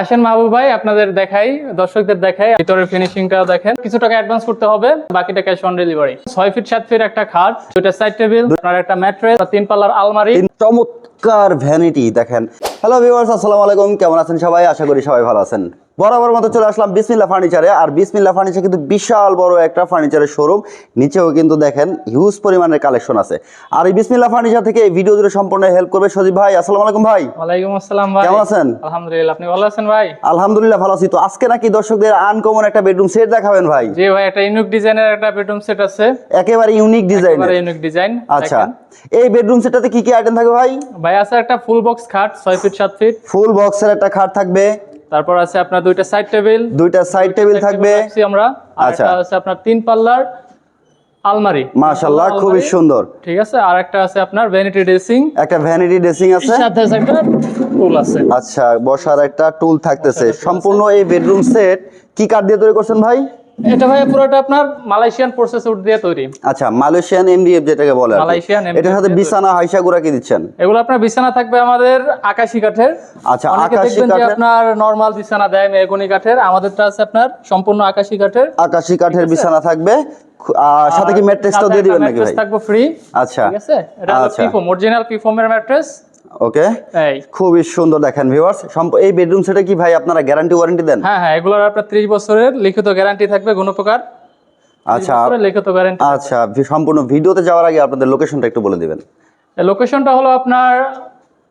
আসেন মাহবুব ভাই, আপনাদের দেখাই, দর্শকদের দেখাই। ভিতরের ফিনিশিংটা দেখেন। কিছু টাকা অ্যাডভান্স করতে হবে, বাকিটা ক্যাশ অন ডেলিভারি ছয় ফিট সাত ফিট একটা খাট, দুইটা সাইড টেবিল একটা ম্যাট্রেস তিন পাল্লার আলমারি। চমৎকার ভ্যানিটি দেখেন। হ্যালো ভিউয়ার্স আসসালামু আলাইকুম। কেমন আছেন সবাই? আশা করি সবাই ভালো আছেন। বরাবর মতো চলে আসলাম বিসমিল্লা ফার্নিচারে আর বিসমিল্লা ফার্নিচার কিন্তু বিশাল বড় একটা ফার্নিচারের শোরুম নিচেও কিন্তু দেখেন হিউজ পরিমাণের কালেকশন আছে। আর এই বিসমিল্লা ফার্নিচার থেকে এই ভিডিও জুড়ে সম্পূর্ণ হেল্প করবে সজীব ভাই। আসসালামু আলাইকুম ভাই। ওয়ালাইকুম আসসালাম ভাই। কেমন আছেন? আলহামদুলিল্লাহ আপনি ভালো আছেন ভাই? আলহামদুলিল্লাহ ভালো আছি। তো আজকে নাকি দর্শকদের আনকমন একটা বেডরুম সেট দেখাবেন ভাই? জি ভাই একটা ইউনিক ডিজাইনের একটা বেডরুম সেট আছে। একেবারে ইউনিক ডিজাইন একেবারে ইউনিক ডিজাইন আচ্ছা। এই বেডরুম সেটটাতে কি কি আইটেম থাকবে ভাই? ভাই আছে একটা ফুল বক্স খাট ছয় ফিট সাত ফিট ফুল বক্সের একটা খাট থাকবে। তারপর আছে আপনার দুইটা সাইড টেবিল দুইটা সাইড টেবিল থাকবে। আমরা। আচ্ছা। আছে আপনার তিন পাল্লার আলমারি। মাশাআল্লাহ খুবই সুন্দর। ঠিক আছে। আর একটা আছে আপনার ভ্যানিটি ড্রেসিং একটা ভ্যানিটি ড্রেসিং আছে। সাথে আছে একটা টুল আছে। আচ্ছা বসার একটা টুল থাকতেছে। সম্পূর্ণ এই বেডরুম সেট কি কাঠ দিয়ে তৈরি করছেন ভাই? এটা ভাই পুরোটা আপনার মালয়েশিয়ান প্রসেস উড দিয়ে তৈরি। আচ্ছা মালয়েশিয়ান এমডিএফ যেটাকে বলে মালয়েশিয়ান এটার সাথে বিছানা হাইসা গুড়া কি দিচ্ছেন? এগুলো আপনার বিছানা থাকবে আমাদের আকাশি কাঠের। আচ্ছা আকাশি কাঠের? আপনার নরমাল বিছানা দেয় মেহগনি কাঠের। আমাদেরটা আছে আপনার সম্পূর্ণ আকাশি কাঠের। আকাশি কাঠের বিছানা থাকবে। আর সাথে কি ম্যাট্রেসটাও দিয়ে দিবেন নাকি ভাই? থাকবে ফ্রি আচ্ছা। ঠিক আছে? এটা। পিফোম অরিজিনাল পিফোমের ম্যাট্রেস ওকে? খুবই সুন্দর দেখেন ভিউয়ার্স এই বেডরুম সেটে কি ভাই আপনারা গ্যারান্টি ওয়ারেন্টি দেন? হ্যাঁ হ্যাঁ এগুলোর আপনার 30 বছরের লিখিত গ্যারান্টি থাকবে কোনো প্রকার আচ্ছা। লিখিত গ্যারান্টি আচ্ছা সম্পূর্ণ ভিডিওতে যাওয়ার আগে আপনাদের লোকেশনটা একটু বলে দিবেন। লোকেশনটা হলো আপনার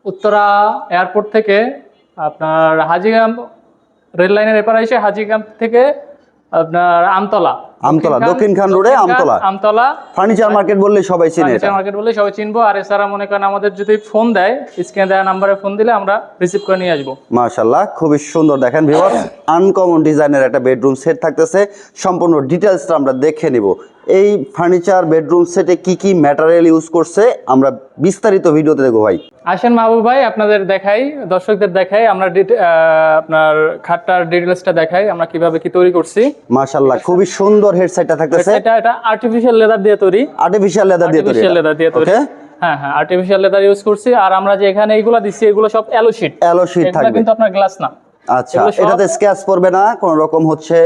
উত্তরা এয়ারপোর্ট থেকে আপনার হাজিগ্রাম রেল লাইনের এপার এসে হাজিগ্রাম থেকে আপনার আমতলা। আমতলা, দক্ষিণখান রোডে আমতলা। আমতলা। ফার্নিচার মার্কেট বললে সবাই চিনে ফার্নিচার মার্কেট বলে সবাই চিনবো। আর এছাড়া মনে করেন আমাদের যদি ফোন দেয় স্ক্রিনে দেওয়া নাম্বারে ফোন দিলে আমরা রিসিভ করে নিয়ে আসব। মাশাল্লাহ খুবই সুন্দর। দেখেন ভিউয়ার্স আনকমন ডিজাইনের একটা বেডরুম সেট থাকতেছে। সম্পূর্ণ ডিটেলসটা আমরা দেখে নিব। এই ফার্নিচার বেডরুম সেটে কি কি ম্যাটেরিয়াল ইউজ করছে আমরা বিস্তারিত ভিডিওতে দেখব ভাই। আসেন মাহবুব ভাই আপনাদের দেখাই দর্শকদের দেখাই আমরা আপনার খাটটার ডিটেলসটা দেখাই আমরা কীভাবে কি তৈরি করছি। মাশাল্লাহ খুবই সুন্দর হেডসেটটা থাকতেছে। এটা এটা আর্টিফিশিয়াল লেদার দিয়ে তৈরি। আর্টিফিশিয়াল লেদার দিয়ে তৈরি আর্টিফিশিয়াল লেদার দিয়ে তৈরি। হ্যাঁ হ্যাঁ আর্টিফিশিয়াল লেদার ইউজ করছি। আর আমরা যে এখানে এইগুলো দিচ্ছি এগুলো সব অ্যালো শীট অ্যালো শীট এগুলো থাকবে। কিন্তু আপনার গ্লাস না। আচ্ছা এটাতে স্ক্র্যাচ পড়বে না কোন রকম হচ্ছে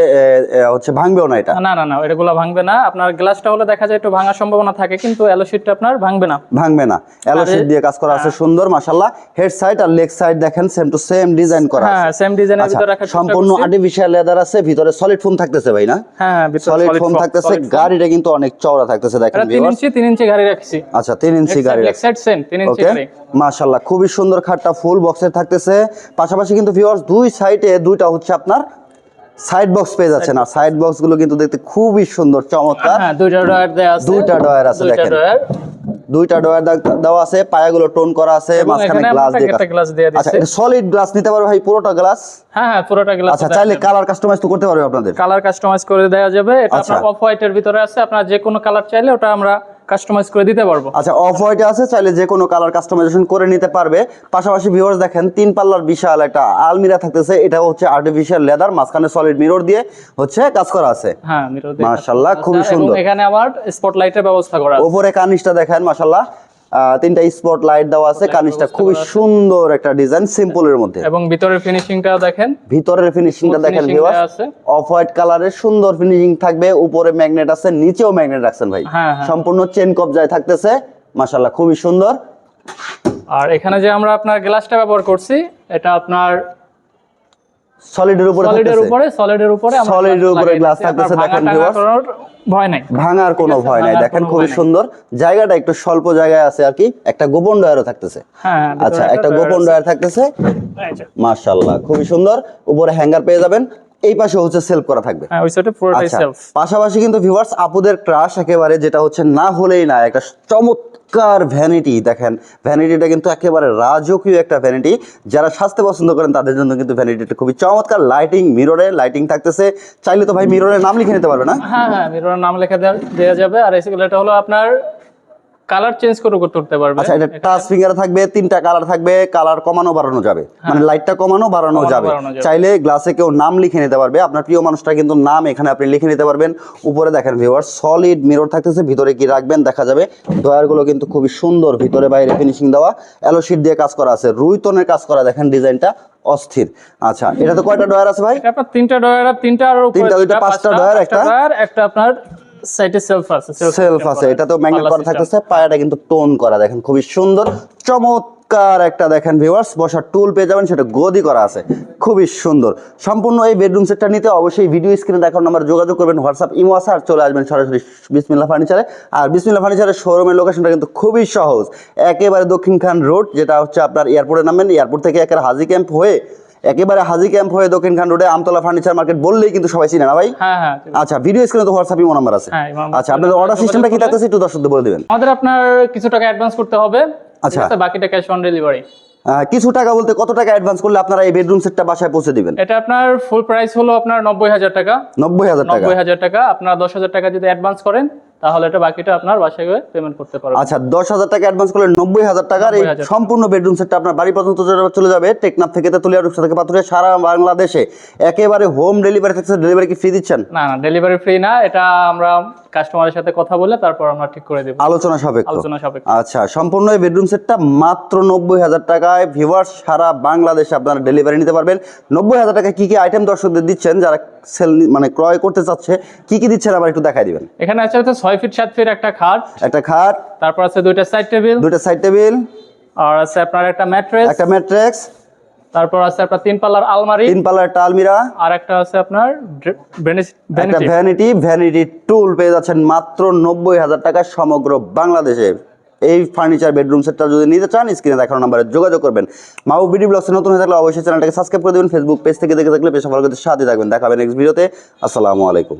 হচ্ছে ভাঙবেও না এটা? না না না ভাঙবে না। আপনার গ্লাসটা হলে দেখা যায় একটু ভাঙার সম্ভাবনা থাকে কিন্তু অ্যালো শিটটা আপনার ভাঙবে না। ভাঙবে না। অ্যালো দিয়ে কাজ করা আছে সুন্দর মাশাল্লাহ হেড সাইড আর লেগ সাইড দেখেন সেম টু সেম ডিজাইন করা আছে। হ্যাঁ সেম ডিজাইনের ভিতরে রাখার সম্পূর্ণ আর্টিফিশিয়াল লেদার আছে ভিতরে সলিড ফোম থাকতেছে ভাই না? হ্যাঁ হ্যাঁ ভিতরে সলিড ফোম থাকতেছে গাড়িটা কিন্তু অনেক চওড়া থাকতেছে দেখেন এটা তিন viewers। ইঞ্চি তিন ইঞ্চি গাড়ি রাখছি। আচ্ছা তিন ইঞ্চি গাড়ি লেগ সাইড সেম তিন ইঞ্চি গাড়ি। মাশাল্লাহ খুবই সুন্দর খাটটা ফুল বক্সের থাকতেছে। পাশাপাশি কিন্তু ভিউয়ার্স দুই সাইডে দুইটা হচ্ছে আপনার সাইড বক্স পেয়ে যাচ্ছেন আর সাইড বক্সগুলো কিন্তু দেখতে খুবই সুন্দর চমৎকার। হ্যাঁ দুইটা ডয়ার আছে। দুইটা ডয়ার আছে দেখেন। দুইটা ডয়ার দেওয়া আছে পায়াগুলো টোন করা আছে মাঝখানে গ্লাস দিয়ে গ্লাস দিয়ে আচ্ছা এটা সলিড গ্লাস নিতে পারবে ভাই পুরোটা গ্লাস হ্যাঁ হ্যাঁ পুরোটা গ্লাস আচ্ছা চাইলে কালার কাস্টমাইজ তো করতে পারবে আপনাদের। কালার কাস্টমাইজ করে দেওয়া যাবে। এটা আচ্ছা। আপনার অফ হোয়াইটের ভিতরে আছে আপনার যে কোনো কালার চাইলে ওটা আমরা কাস্টমাইজ করে দিতে পারব আচ্ছা অফ হোয়াইটে আছে চাইলে যে কোনো কালার কাস্টমাইজেশন করে নিতে পারবে পাশাপাশি ভিউয়ার্স দেখেন তিন পাল্লার বিশাল একটা আলমিরা থাকতেছে এটা হচ্ছে আর্টিফিশিয়াল লেদার মাঝখানে সলিড মিরর দিয়ে হচ্ছে কাজ করা আছে হ্যাঁ মিরর দিয়ে মাশাআল্লাহ। এবং সুন্দর। এখানে আবার স্পটলাইটের ব্যবস্থা করা আছে। উপরে কানিশটা দেখেন মাশাল্লাহ আহ, তিনটা স্পট লাইট দেওয়া আছে কানিসটা খুবই সুন্দর একটা ডিজাইন সিম্পলের মধ্যে। এবং ভিতরের ফিনিশিংটা দেখেন। ভিতরের ফিনিশিংটা দেখেন ভিউয়ার্স। অফ হোয়াইট কালারের সুন্দর ফিনিশিং থাকবে উপরে ম্যাগনেট আছে নিচেও ম্যাগনেট রাখছেন ভাই। হ্যাঁ, হ্যাঁ। সম্পূর্ণ চেন কবজায় থাকতেছে মাশাআল্লাহ খুবই সুন্দর। আর এখানে যে আমরা আপনার গ্লাসটা ব্যবহার করছি এটা আপনার সলিডের উপরে সলিডের উপরে সলিডের উপরে glass উপরে গ্লাস থাকতেছে, দেখেন ভয় নাই। ভাঙার কোনো ভয় নাই। দেখেন খুব খুবই সুন্দর। জায়গাটা একটু স্বল্প জায়গায় আছে আর কি। একটা গোপন ডয়ারও থাকতেছে। হ্যাঁ আচ্ছা একটা গোপন। ডয়ার থাকতেছে। মাশাআল্লাহ খুবই সুন্দর। উপরে হ্যাঙ্গার পেয়ে যাবেন। এই পাশে হচ্ছে সেলফ করা থাকবে। হ্যাঁ ওই সাইডে পুরোটাই আচ্ছা সেলফ পাশাপাশি কিন্তু ভিউয়ার্স আপুদের ক্রাশ একেবারে যেটা হচ্ছে না হলেই না একটা চমৎকার ভ্যানিটি দেখেন ভ্যানিটিটা কিন্তু একেবারে রাজকীয় একটা ভ্যানিটি যারা সাজতে পছন্দ করেন তাদের জন্য কিন্তু ভ্যানিটিটা খুবই চমৎকার। লাইটিং মিররে লাইটিং থাকতেছে। চাইলে তো ভাই মিররের নাম লিখে নিতে পারবে না? হ্যাঁ হ্যাঁ মিররের নাম লেখা দেওয়া যাবে। আর এসে এটা হলো আপনার কালার চেঞ্জ করে করতে পারবে। আচ্ছা এটা টাচ ফিঙ্গার থাকবে তিনটা কালার থাকবে কালার কমানো বাড়ানো যাবে। মানে লাইটটা কমানো বাড়ানো যাবে। চাইলে গ্লাসে কেউ নাম লিখে নিতে পারবে। আপনার প্রিয় মানুষটা কিন্তু নাম এখানে আপনি লিখে নিতে পারবেন। উপরে দেখেন ভিউয়ার সলিড মিরর থাকতেছে ভিতরে কি রাখবেন দেখা যাবে। ডয়ারগুলো কিন্তু খুবই সুন্দর ভিতরে বাইরে ফিনিশিং দেওয়া। অ্যালো শিট দিয়ে কাজ করা আছে। রুইতনের কাজ করা দেখেন ডিজাইনটা অস্থির। আচ্ছা এটা তো কয়টা ডয়ার আছে ভাই? এটা আপনার তিনটা ডয়ার তিনটা আর উপরে তিনটা, দুইটা, পাঁচটা ডয়ার, একটা- ডয়ার একটা আপনার সাইডে সেলফ আছে সেলফ আছে এটা তো ম্যাগনেট করা থাকতেছে পায়াটা কিন্তু টোন করা দেখেন খুবই সুন্দর। চমৎকার একটা দেখেন ভিউয়ার্স বসার টুল পেয়ে যাবেন সেটা গদি করা আছে খুবই সুন্দর। সম্পূর্ণ এই বেডরুম সেটটা নিতে অবশ্যই ভিডিও স্ক্রিনে দেখার নাম্বার যোগাযোগ করবেন হোয়াটসঅ্যাপ ইমো আছে আর চলে আসবেন সরাসরি বিসমিল্লা ফার্নিচারে আর বিসমিল্লা ফার্নিচারের শোরুমের লোকেশনটা কিন্তু খুবই সহজ। একেবারে দক্ষিণ খান রোড যেটা হচ্ছে আপনার এয়ারপোর্টে নামবেন এয়ারপোর্ট থেকে একেবারে হাজি ক্যাম্প হয়ে একেবারে হাজি ক্যাম্প হয়ে দক্ষিণ খান রোডে আমতলা ফার্নিচার মার্কেট বললেই কিন্তু সবাই চিনে না ভাই? হ্যাঁ হ্যাঁ আচ্ছা ভিডিও স্ক্রিনে তো হোয়াটসঅ্যাপ ইমো নাম্বার আছে। হ্যাঁ, আচ্ছা আপনাদের অর্ডার সিস্টেমটা কি থাকতেছে একটু দর্শকদের বলে দিবেন। আমাদের আপনার কিছু টাকা অ্যাডভান্স করতে হবে। আচ্ছা। বাকিটা ক্যাশ অন ডেলিভারি কিছু টাকা বলতে কত টাকা অ্যাডভান্স করলে আপনারা এই বেডরুম সেটটা বাসায় পৌঁছে দিবেন? এটা আপনার ফুল প্রাইস হলো আপনার নব্বই হাজার টাকা। নব্বই হাজার টাকা। নব্বই হাজার টাকা আপনার দশ হাজার টাকা যদি অ্যাডভান্স করেন তাহলে এটা বাকিটা আপনার বাসায় গিয়ে পেমেন্ট করতে পারবেন। আচ্ছা দশ হাজার টাকা অ্যাডভান্স করলে নব্বই হাজার টাকার এই 90,000 সম্পূর্ণ বেডরুম সেটটা আপনার বাড়ি পর্যন্ত চলে- চলে যাবে। টেকনাফ থেকে তেতুলিয়া রূপসা থেকে পাথুরিয়া সারা বাংলাদেশে। একেবারে হোম ডেলিভারি থেকে ডেলিভারি কি ফ্রি দিচ্ছেন? না না ডেলিভারি ফ্রি না। এটা আমরা কাস্টমারের সাথে কথা বলে তারপর আমরা ঠিক করে দেবো। আলোচনা সাপেক্ষ। আলোচনা সাপেক্ষে। আচ্ছা সম্পূর্ণ এই বেডরুম সেটটা মাত্র নব্বই হাজার টাকায়। ভিউয়ার্স সারা বাংলাদেশে আপনারা ডেলিভারি নিতে পারবেন। নব্বই হাজার টাকায় কি কি আইটেম দর্শকদের দিচ্ছেন? যারা সেল মানে ক্রয় করতে চাচ্ছে কি কি দিচ্ছেন আবার একটু দেখাই দিবেন। এখানে আছে হচ্ছে ছয় ফিট সাত ফিট একটা খাট। একটা খাট। তারপর আছে দুইটা সাইড টেবিল দুইটা সাইড টেবিল আর আছে আপনার একটা ম্যাট্রেস একটা ম্যাট্রেক্স তারপর আছে আপনার তিন পাল্লার আলমারি। তিন পাল্লার একটা আলমিরা। আর একটা আছে আপনার একটা ভ্যানিটি ভ্যানিটি টুল পেয়ে যাচ্ছেন মাত্র নব্বই হাজার টাকা সমগ্র বাংলাদেশে। এই ফার্নিচার বেডরুম সেটটা যদি নিতে চান স্ক্রিনে দেখানো নাম্বারে যোগাযোগ করবেন। মাউ বিডি ব্লগসে নতুন হয়ে থাকলে অবশ্যই চ্যানেলটাকে সাবস্ক্রাইব করে দেবেন। ফেসবুক পেজ থেকে দেখে থাকলে পেশা ফলো করতে সাথে থাকবেন দেখাবেন নেক্সট ভিডিওতে আসসালামু আলাইকুম।